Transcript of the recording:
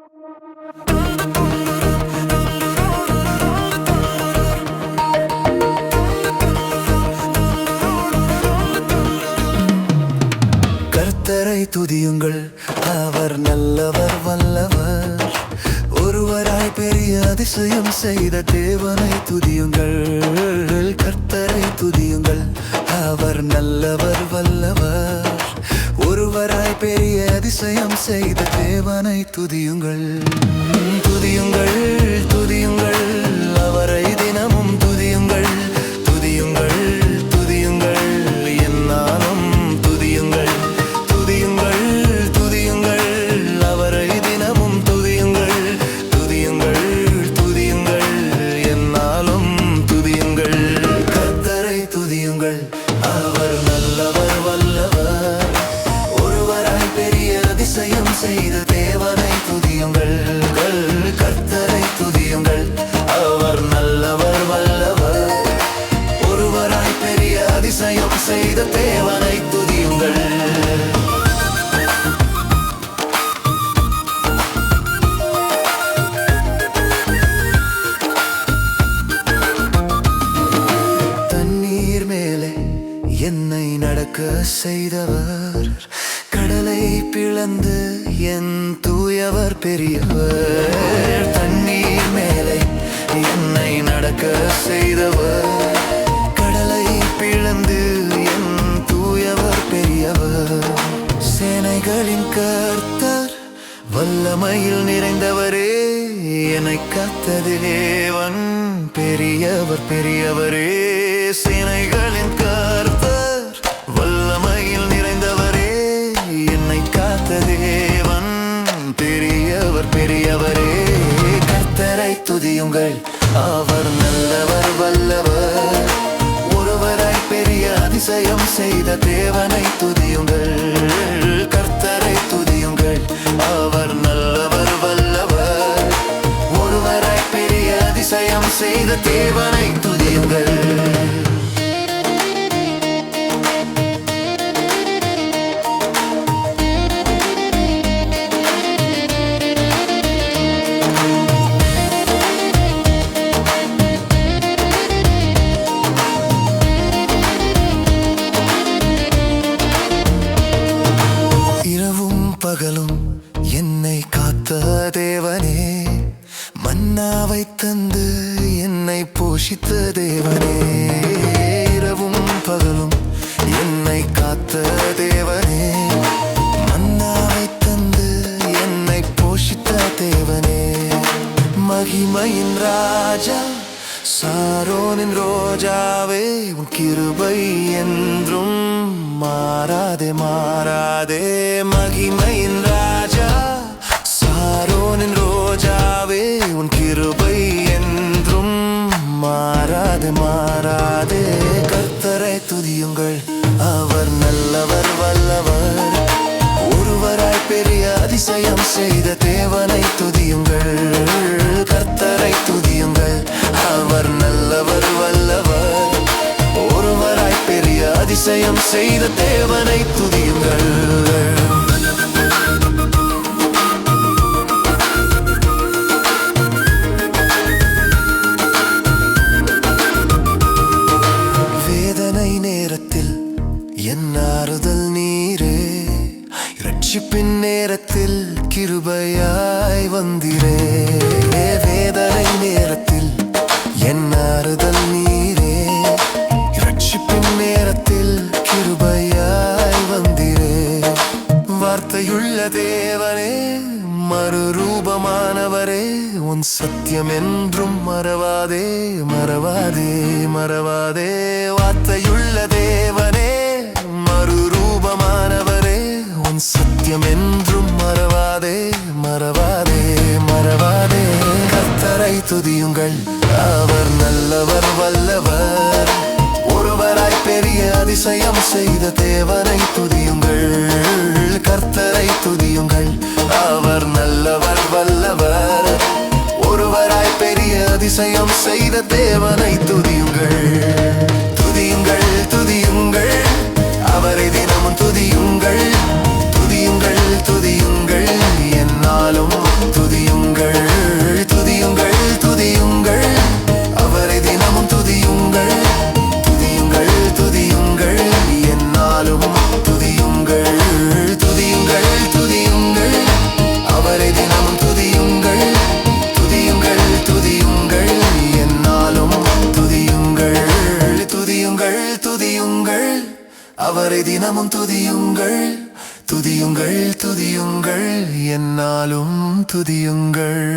கர்த்தரை துதியுங்கள். அவர் நல்லவர் வல்லவர். ஒருவராய் பெரிய அதிசயம் செய்த தேவனை துதியுங்கள். கர்த்தரை துதியுங்கள். அவர் நல்லவர் வல்ல பெரிய அதிசயம் செய்த தேவனை துதியுங்கள். என்னை நடக்க செய்தவர் கடலை பிளந்து என் தூயவர் பெரியவர். தண்ணீர் மேலே என்னை நடக்க செய்தவர் கடலை பிளந்து என் தூயவர் பெரியவர். சேனைகளின் கர்த்தர் வல்லமையில் நிறைந்தவரே என்னை கத்தது தேவன் பெரியவர் பெரியவரே. சேனைகளின் அதிசயம் செய்த தேவனை துதியுங்கள். கர்த்தரை துதியுங்கள். அவர் நல்லவர் வல்லவர். ஒருவரை பெரிய அதிசயம் செய்த தேவனை துதியுங்கள். அண்ணாவை தந்து என்னை போஷித்த தேவனே. இரவும் பகலும் என்னை காத்த தேவனே. மன்னாவை தந்து என்னை போஷித்த தேவனே. மகிமையின் ராஜா சாரோனின் ரோஜாவே உன் கிருபை என்றும் மாறாதே மாறாதே. மகிமையின் மாறாது மாறாது. கர்த்தரை துதியுங்கள். அவர் நல்லவர் வல்லவர். ஒருவராய் பெரிய அதிசயம் செய்த தேவனை துதியுங்கள். கர்த்தரை துதியுங்கள். அவர் நல்லவர் வல்லவர். ஒருவராய் பெரிய அதிசயம் செய்த தேவனை துதியுங்கள். கிருபையாய் வந்திரே வேதனை நேரத்தில் என் ஆறுதல் நீரே. ரட்சிப்பின் நேரத்தில் கிருபையாய் வந்திரே. வார்த்தையுள்ள தேவனே மறுரூபமானவரே உன் சத்தியம் என்றும் மறவாதே மறவாதே மறவாதே. வார்த்தையுள்ள துதியுங்கள். அவர் நல்லவர் வல்லவர். ஒருவராய் பெரிய அதிசயம் செய்த தேவனை துதியுங்கள். கர்த்தரை துதியுங்கள். அவர் நல்லவர் வல்லவர். ஒருவராய் பெரிய அதிசயம் செய்த தேவனை துதி துதியுங்கள் அவரை தினமும் துதியுங்கள். துதியுங்கள் துதியுங்கள் என்னாலும் துதியுங்கள்.